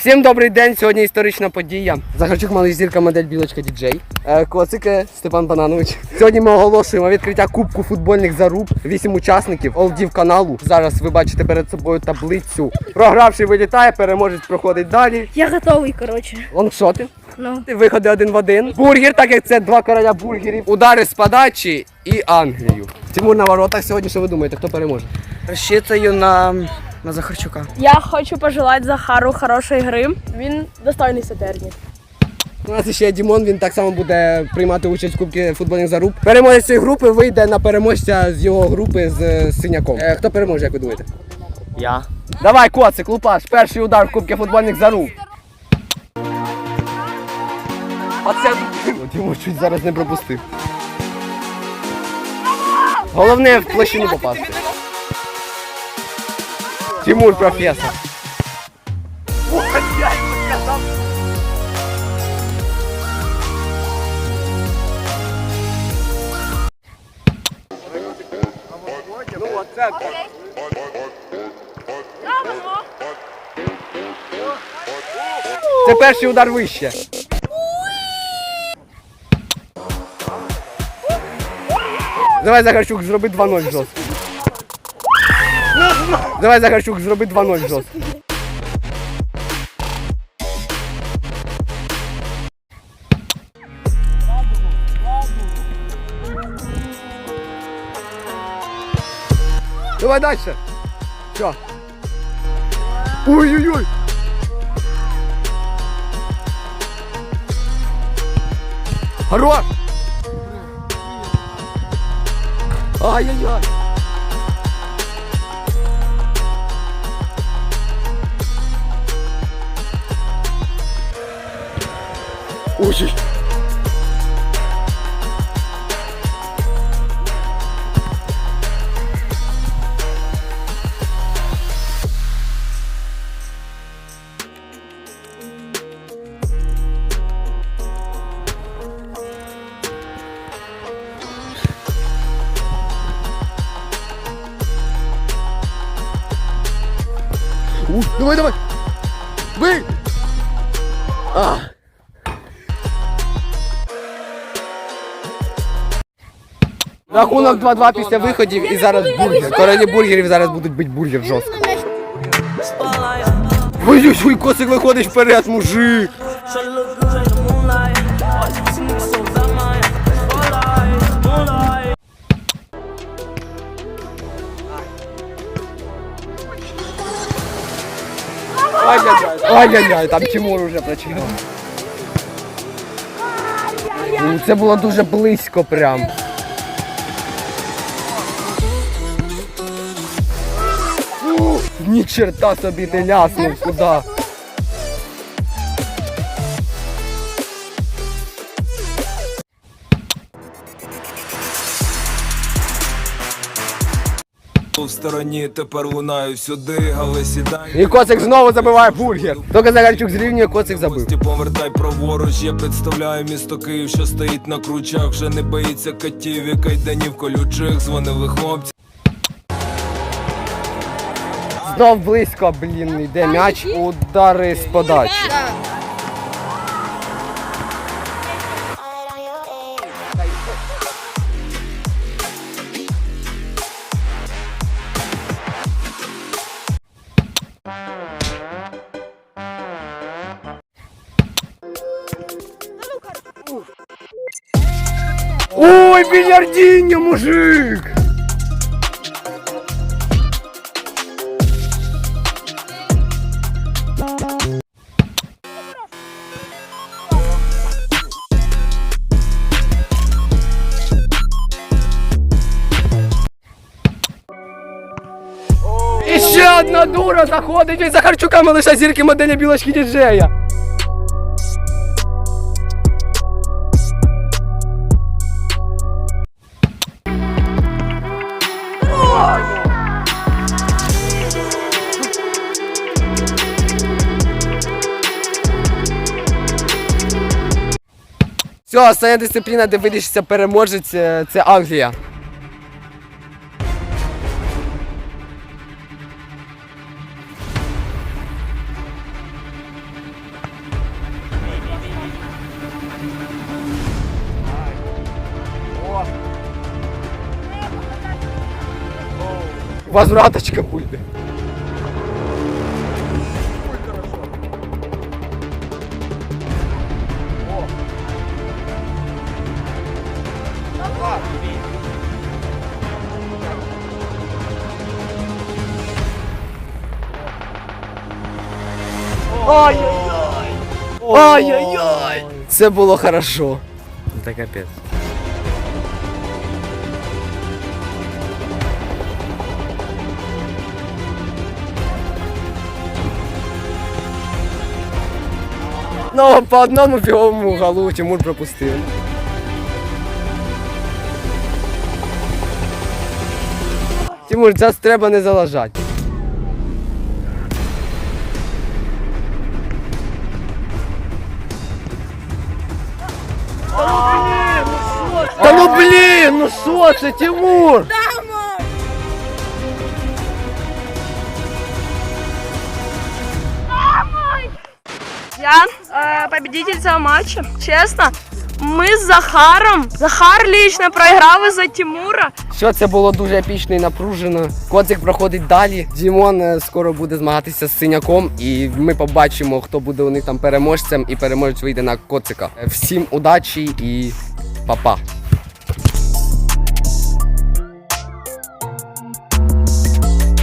Всім добрий день, сьогодні історична подія. Захарчук малий зірка модель білочка діджей. Е, Коцики Степан Бананович. Сьогодні ми оголошуємо відкриття Кубку футбольних заруб. Вісім учасників олдів каналу. Зараз ви бачите перед собою таблицю. Програвший вилітає, переможець проходить далі. Я готовий, коротше. Лонгшоти. Ну. Виходи один в один. Бургер, так як це два короля бургерів. Удари з подачі і Англію. Тимур на воротах сьогодні. Що ви думаєте, хто переможе? Розчитую на, на Захарчука. Я хочу пожелати Захару хорошої гри. Він достойний соперник. У нас ще є Дімон, він так само буде приймати участь в Кубці футбольних заруб. Переможець цієї групи вийде на переможця з його групи з синяком. Е, хто переможе, як ви думаєте? Я. Давай, коцик, лупаш, перший удар в Кубці футбольних заруб. Оце Дімон чуть зараз не пропустив. Головне в площину попасти. Тимур професор. Ну. Це перший удар вище. Давай, Захарчук, зроби 2-0 жорстко. Давай, Захарчук, зроби 2-0 жорстко. Давай дальше. Все. Ой-ой-ой. Хорош. Ай-яй-яй. Ой. У, давай, давай. Бий. А. Рахунок 2-2 після виходів і зараз бургер. Королі бургерів зараз будуть бити бургер жорстко. Ой, ой, ой, косик виходиш вперед, мужик. Ай-яй-яй, там Тимур уже прочигав. Ну, Це було дуже близько прям. Ні черта собі ти ляснув сюди. В стороні тепер лунаю сюди, але сідай. І коцик знову забиває бургер. Тільки Загарчук зрівнює, коцик забив. Повертай праворуч, я представляю місто Київ, що стоїть на кручах, вже не боїться катів і кайданів колючих, дзвонили хлопці. Знов близько, блін, йде м'яч, удари з подачі. Ой, бильярдинья, мужик! Ще одна дура заходить і Захарчуками лише зірки моделі білочки діджея. Все, остання дисципліна, де вирішиться переможець, е, це Англія. Возвраточка буде. Ай-яй-яй! Це було хорошо. Це капець. Ну, по одному білому голу Тимур пропустив. Тимур, це треба не залажати. Та ну блін, ну що це, Тимур? Я э, победитель цього матчу. Чесно, ми з Захаром. Захар лічно проіграв із-за Тимура. Що це було дуже епічно і напружено. Коцик проходить далі. Дімон е, скоро буде змагатися з синяком, і ми побачимо, хто буде у них там переможцем, і переможець вийде на коцика. Е, Всім удачі і па-па.